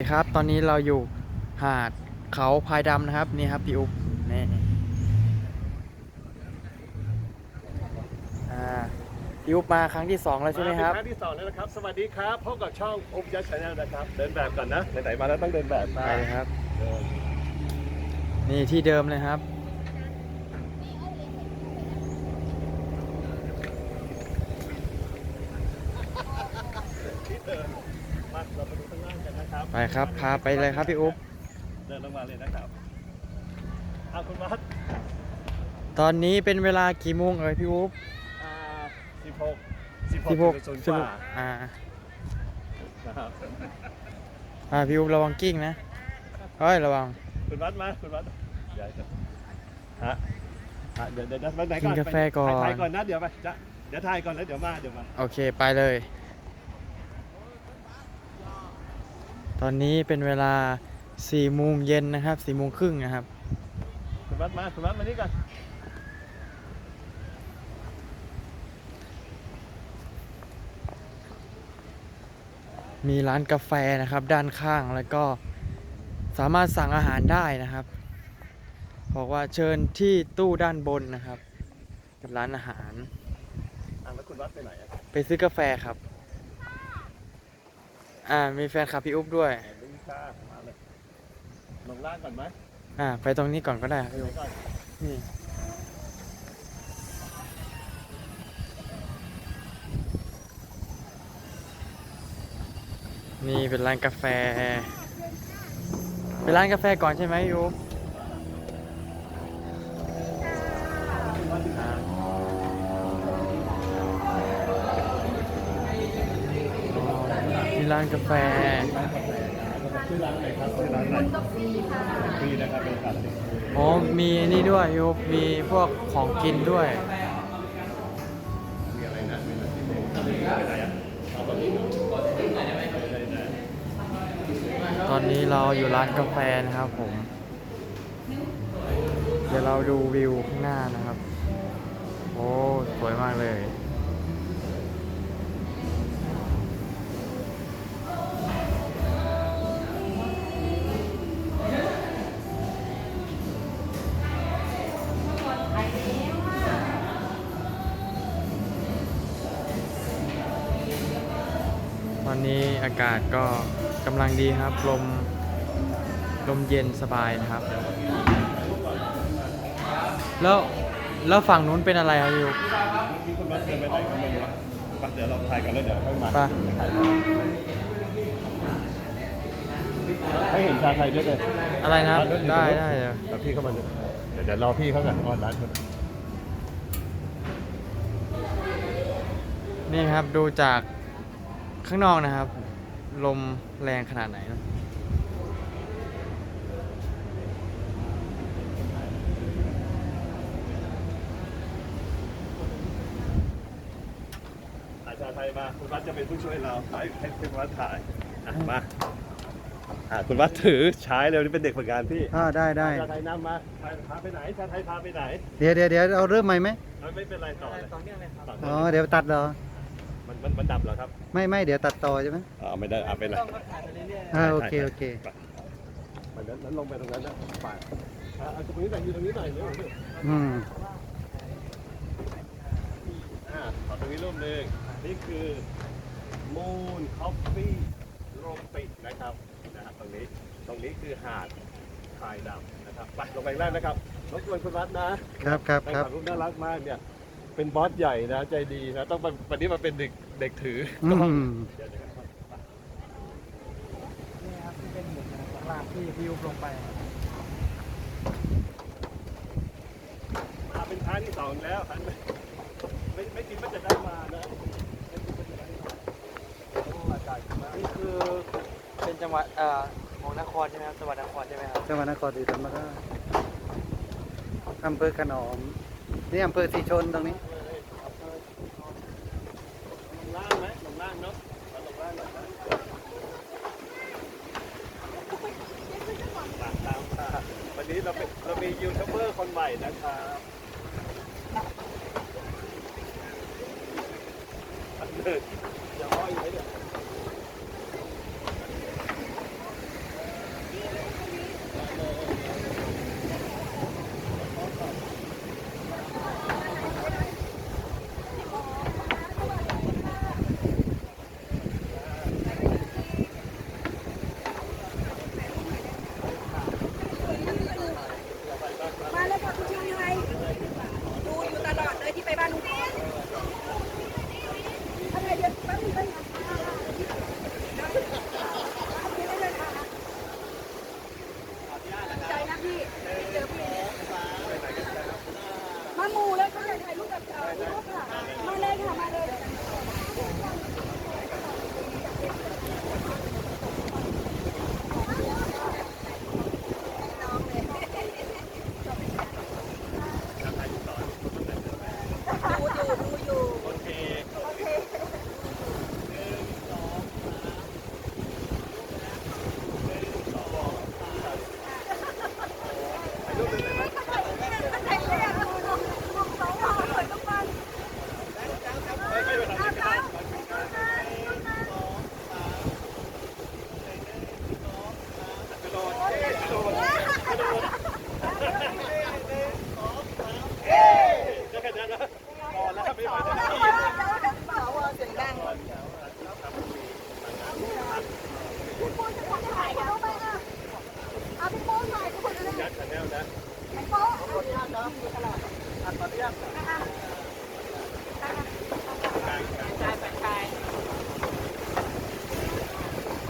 สวัสดีครับตอนนี้เราอยู่หาดเขาพายดำนะครับนี่ครับพี่อุ๊บนี่อ่าพี่อุ๊บมาครั้งที่สองแล้วใช่ไหมครับาเป็นครั้งที่สองแล้วนะครับ สวัสดีครับพบกับช่องอุ๊บยัดชาแนลนะครับ เดินแบบก่อนนะไหนๆมาแล้วต้องเดินแบบมาไปเลยครับเดินนี่ที่เดิมเลยครับ ที่เดินมาเราไปดูข้างล่างกันนะ ครับไปครับ พาไปเลยครับพี่อุ๊บเดินลงมาเลยนะครับอาคุณวัดตอนนี้เป็นเวลากี่โมงเอ่ยพี่อุ๊บอ่าสิบหกสิบหกสิบหกศูนย์สิกบหว่ากอ่านะครับอ่าพี่อุ๊บระวังกิ้งนะเฮ้ยระวังคุณวัดมาคุณวัดเดี๋ยวจะฮะฮะเดี๋ยวเดี๋ยวเดี๋ยวไปไหนก่อนกินกาแฟก่อนไปถ่ายก่อนนะเดี๋ยวไปจะเดี๋ยวถ่ายก่อนแล้วเดี๋ยวมาเดี๋ยวมาโอเคไปเลย ตอนนี้เป็นเวลา4โมงเย็นนะครับ4โมงครึ่งนะครับ คุณวัดมาคุณวัดมานี่ก่อนมีร้านกาแฟนะครับ ด้านข้างแล้วก็สามารถสั่งอาหารได้นะครับบอกว่าเชิญที่ตู้ด้านบนนะครับ กับร้านอาหาร อะแล้วคุณวัดไปไหนอะไปซื้อกาแฟครับ อ่า มีแฟนคลับพี่อุ๊บด้วยลิงซ่ามาเลยลงล่างก่อนไหมอ่า ไปตรงนี้ก่อนก็ได้ครับพี่ไหนอุ๊บก่อนนี่นี่เป็นร้านกาแฟ เป็นร้านกาแฟก่อนใช่ไหมพี่อุ๊บ ร้านกาแฟชื่อร้านอะไรครับชื่อร้านอะไรฟรีนะครับเป็นการอ๋อมีนี่ด้วยพี่อุ๊บมีพวกของกินด้วยมีอะไรนะมีอะไรที่เป็นอะไรอะเอาตอนนี้ตอนนี้เราอยู่ร้านกาแฟนะครับผม เดี๋ยวเราดูวิวข้างหน้านะครับ โอ้ สวยมากเลย ตอนนี้อากาศก็กำลังดีครับ ลม ลมเย็นสบายนะครับ แล้ว แล้วฝั่งนู้นเป็นอะไรครับพี่อุ๊บที่คุณวัดเดินไปไหนก็ไม่รู้ไปเดี๋ยวเราถ่ายกันแล้วเดี๋ยวค่อยมาไปให้เห็นชาไทยด้วยเลยอะไรนะครับได้ได้เดี๋ยวแล้วพี่เข้ามาเดี๋ยวเดี๋ยวรอพี่เขาก่อนออนร้านก่อนนี่ครับดูจาก ข้างนอกนะครับ ลมแรงขนาดไหนนะถ่ายชาไทยมา คุณวัดจะเป็นผู้ช่วยเราถ่ายให้คุณวัดถ่ายอะมาอะคุณวัดถือใช้เร็วนี่เป็นเด็กฝึกงานพี่อ่าได้ได้ชาไทยนำมาพาพาไปไหนชาไทยพาไปไหน เดี๋ยวเดี๋ยวเดี๋ยวเอาเริ่มใหม่ไหมเอาไม่เป็นไรต่อเลยต่อเนื่องเลยครับต่ออ๋อเลยเดี๋ยวตัดเหรอ มันมันมันดับเหรอครับไม่ไม่เดี๋ยวตัดต่อใช่ไหมอ๋อไม่ได้อะเป็นไร ต้องก็ถ่ายไปเรื่อยอ่าโอเคโอเค มันนั้นนั้นลงไปตรงนั้นนะไปอะเอาตรงนี้หน่อยอยู่ตรงนี้หน่อยเร็วเร็วอืม อะขอตรงนี้รูปหนึ่งนี่คือ Moon Coffee โรปิดนะครับนะครับตรงนี้ตรงนี้คือหาดทายดำนะครับไปลงไปแรกนะครับรบกวนคุณวัดนะครับครับแฟนครับคลับรูปน่ารักมากเนี่ย เป็นบอสใหญ่นะ ใจดีนะ ต้องมาวันนี้มาเป็นเด็กเด็กถืออืมเดี๋ยวนะครับๆนี่ครับที่เป็นหมุดข้างล่างที่พี่อุ๊บลงไปมาเป็นครั้งที่สองแล้วหันไปไม่ไม่คิดว่าจะได้มานะไม่คิดว่าจะได้มาโอ้อากาศดีมากนี่คือเป็นจังหวัดเอ่อของนครใช่ไหมครับจังหวัดนครใช่ไหมครับจังหวัดนครศรีธรรมราชอำเภอขนอม นี่อำเภอสีชนตรงนี้ลงล่างไหมลงล่างเนาะลงล่างหน่อยนะตามตามตามวันนี้เราเป็นเรามียูทูบเบอร์คนใหม่นะครับอั มูแล้วเขาอยากถ่ายรูปกับเราค่ะมาเลยค่ะมาเลย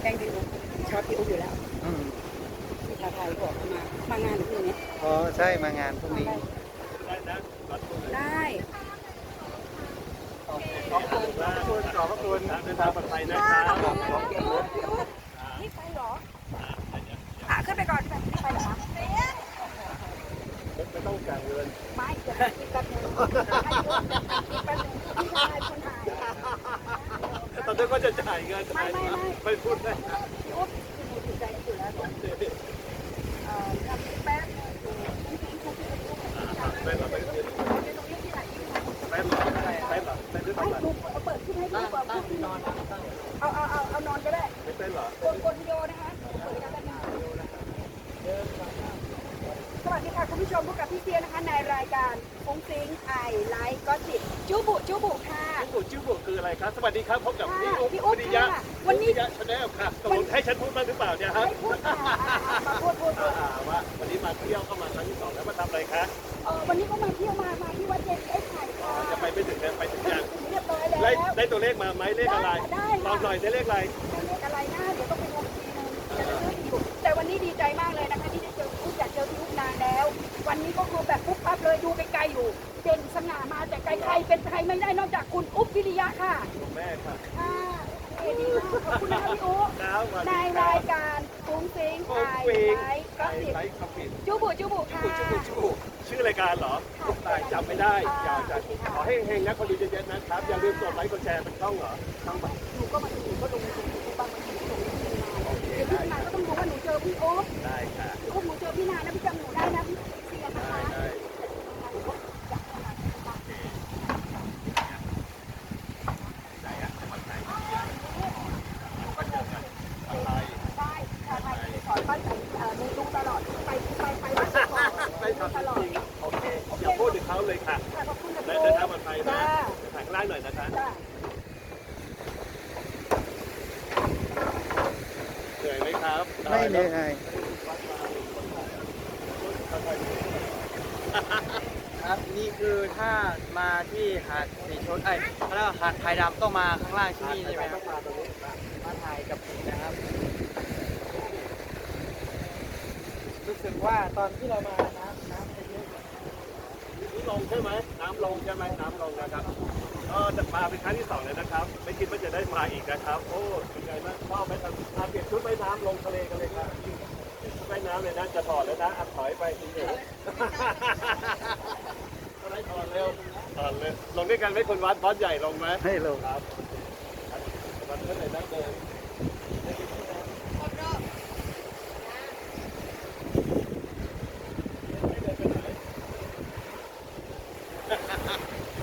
แกงดิวชอบพี่อุ๊บอยู่แล้วอืมพี่ชาไทยบอกมามางานพรุ่งนี้อ๋อใช่มางานพรุ่งนี้ได้นะขอบคุณได้ขอบคุณขอบคุณขอบคุณเดินทางปลอดภัยนะครับพี่อุ๊บพี่อุ๊บนี่ไปเหรออะขึ้นไปก่อนขึ้นไปไปเหรอไม่ต้องจ่ายเงินไม่เดี๋ยวอีกแป๊บนึงให้พี่อุ๊บอีกแป๊บนึงพี่ชายคนถ่าย ตอนนี้ก็จะจ่ายเงินไม่ไม่ไม่ ไม่พูดเลยพี่อุ๊บคือหนูถูกใจอยู่แล้วเอ่อทำแป๊บนึงดูจริงๆคุณพี่อุ๊บไม่หรอกไม่เดี๋ยวตรงนี้ที่ไหนที่ไหนไม่หรอกไม่หรอกไม่ได้ไม่ทำอะไรดูเอาเปิดขึ้นให้ดูก่อนพูดนอนเอาเอาเอาเอานอนก็ได้ไม่เป็นหรอกกดกดวิดีโอนะคะเปิดกันนะสวัสดีค่ะคุณผู้ชมพบกับพี่เซียนะคะในรายการฟุ้งฟิ้งไอไลฟ์ก็จิบจูบุจูบุ ค่ะชื่อบุชื่อบุคืออะไรครับ สวัสดีครับพบกับพี่ค่ะอุ๊บพี่อุ๊บวิริยะค่ะวันนี้ วิริยะชาแนลค่ะตกลงให้ฉันพูดบ้างหรือเปล่าเนี่ยฮะให้พูดค่ะอ่าอ่ามาพูดพูดพูดอ่าว่าวันนี้มาเที่ยวเข้ามาครั้งที่สองแล้วมาทำอะไรคะเออวันนี้ก็มาเที่ยวมามาที่วัดเจดีย์ไอ้ไข่ค่ะจะไปไม่ถึงนะไปถึงยังเรียบร้อยได้แล้วได้ตัวเลขมาไหมเลขอะไรได้ตค่ะอบหน่อยได้เลขอะไรจะเรียกอะไรนะเดี๋ยวต้องไปดูอีกทีนึงจะเลือกอยู่แต่วันนี้ดีใจมากเลยนะคะที่ได้เจอพี่อุ๊บอยากเจอพี่อุ๊บนานแล้ว วันนี้ก็คือแบบปุ๊บปั๊บเลยดูไกลๆอยู่เด่นสง่ามาแต่ไกลๆเป็นใครไม่ได้นอกจากคุณอุ๊บวิริยะค่ะแม่ค่ะค่ะเอดีมากขอบคุณนะคะพี่อุ๊บครับสวัสในดีครารัยบการฟุ้งฟิ้งโอ้ไอฟิงไลฟ์ก็ไอติดไลฟ์คอมพิวจูบุจูบุค่ะ ชื่อชื่อชื่อชื่อรายการเหรอตายจำไม่ได้อยากจะขอให้เฮงๆนะคนดูเยอะๆนะครับ อย่าลืมกดไลค์กดแชร์เป็นช่องเหรอช่องแบบหนูก็มาดูก็ลงในยูทูบบางวันหนูลงที่นานเดี๋ยวพี่นานก็ต้องรู้ว่าหนูเจอพี่อุ๊บได้ค่ะ พี่อุ๊บหนูเจอพี่นานนะพี่จำหนูได้นะพี่เสียนะ ได้ คะ ได้ไหนอะจังหวัดไหนก็เจอกันอะไร ได้ค่ะไปสอนบ้านไหนเอ่อหนูดูตลอดไปไปไปวัดก่อน ไปทำจริงโอเคอย่าพูดถึงเขาเลยค่ะ ค่ะขอบคุณค่ะ และ พี่ เดิน อุ๊บ ทางปลอดภัยนะ จ้า ถ่ายข้างล่างหน่อยนะคะ จ้า เหนื่อยไหม ครับไม่เหนื่อยครับนี่คือถ้ามาที่หาดสีชนไอ้ยเขาเรียกว่าหาดไทยดำต้องมาข้างล่างที่นี่ใช่ไหมครับมาตรงนี้มาถ่ายกับผมนะครับ รู้สึกว่าตอนที่เรามาน้ำน้ำจะเยอะกว่านี่ลงใช่ไหมน้ำลงใช่ไหมน้ำลงนะครับ ก็จะมาเป็นครั้งที่สองเลยนะครับ ไม่คิดว่าจะได้มาอีกนะครับ โอ้เป็นไงบ้างชอบไหมครับมาเปลี่ยนชุดว่ายน้ำลงทะเลกันเลยครับชุดว่ายน้ำเลยนะจะถอดแล้วนะอัดถอยไปทีเดียวอะไรถอดเร็วถอดเลยลงด้วยกันไหมคนวัดบอสใหญ่ลงไหมให้ลงครับวัดเท่าไหร่นะเดิน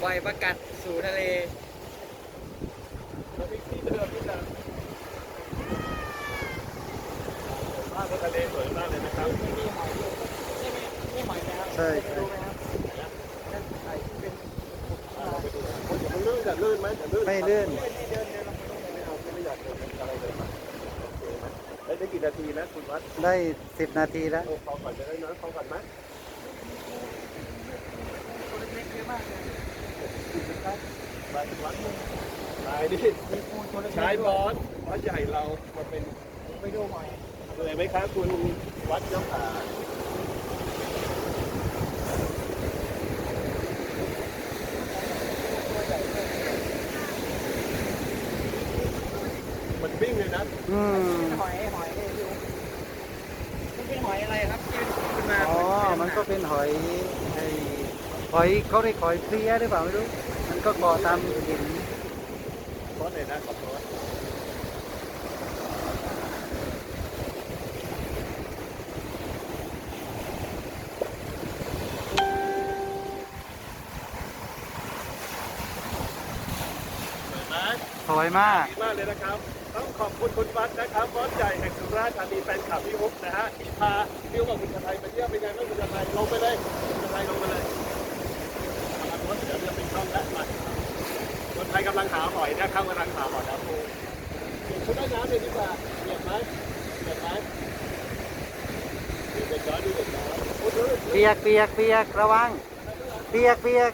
ปล่อยประกัดสู่ทะเล แล้วที่ที่เดิมที่เดิมภาพทะเลสวยมากเลยนะครับ มีหอยอยู่ใช่ไหมนี่หอยนะครับ ใช่ ไปดูไหมครับนั่นไอ้ที่เป็น มัน ลื่นจะลื่นไหมจะลื่นไม่ลื่นที่เดินเดินลงไปตรงไหนไม่เอาไม่อยากเดินอะไรเลยมาโอเคไหมได้ได้กี่นาทีนะคุณวัด ได้สิบนาทีแล้วโอ้พอก่อนจะได้นะพอก่อนไหมตัวเล็กๆเยอะมากเลยมาคุณวัดตายดิมีปูตัวเล็กๆชายบด้วยอสวัดใหญ่เรามาเป็นไปดูหอยเลยไหมครับคุณวัดเจ้าขา วิ่งเลยนะอืมหอยหอยเนี่ยดูมันเป็นหอยอะไรครับที่ขึ้นมาอ๋อ มันก็เป็นหอยไอ้หอยเขาเรียกหอยเพลียหรือเปล่าไม่รู้ มันก็ก่อตามหินโทษเลยนะขอโทษสวยไหมสวยมาก ดีมากเลยนะครับ ต้องขอบคุณคุณวัดนะครับบอสใหญ่แห่งสุราษฎร์ธานีแฟนคลับพี่ฮุกนะฮะที่พาพี่ฮุกกับคุณชาไทยมาเที่ยวเป็นไงบ้างคุณชาไทยลงไปเลยคุณชาไทยลงไปเลยเอาละเดี๋ยวเดี๋ยวเป็นช่องแล้วมาคนไทยกำลังหาหอยนะครับกำลังหาหอยนะครูเปลี่ยนชุดว่ายน้ำเลยดีกว่าเปลี่ยนไหมเปลี่ยนไหมเด็กน้อยดูเด็กน้อยเปียกเปียกเปียกระวัง เปียกเปียก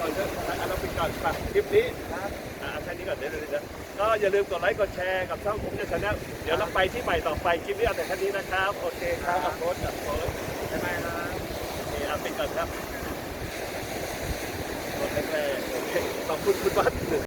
ก่อนเถอะอะเราปิดก่อนคลิปนี้ แค่นี้ก่อนเดี๋ยวเดี๋ยวเดี๋ยวก็อย่าลืมกดไลค์กดแชร์กับช่องผมจะชนะเดี๋ยวเราไปที่ใหม่ต่อไปคลิปนี้เอาแต่แค่นี้นะครับ โอเคครับกับโค้ชกับคุณใช่ไหมครับโอเคเอาปิดก่อนครับกดแรกๆโอเคขอบคุณคุณบัตร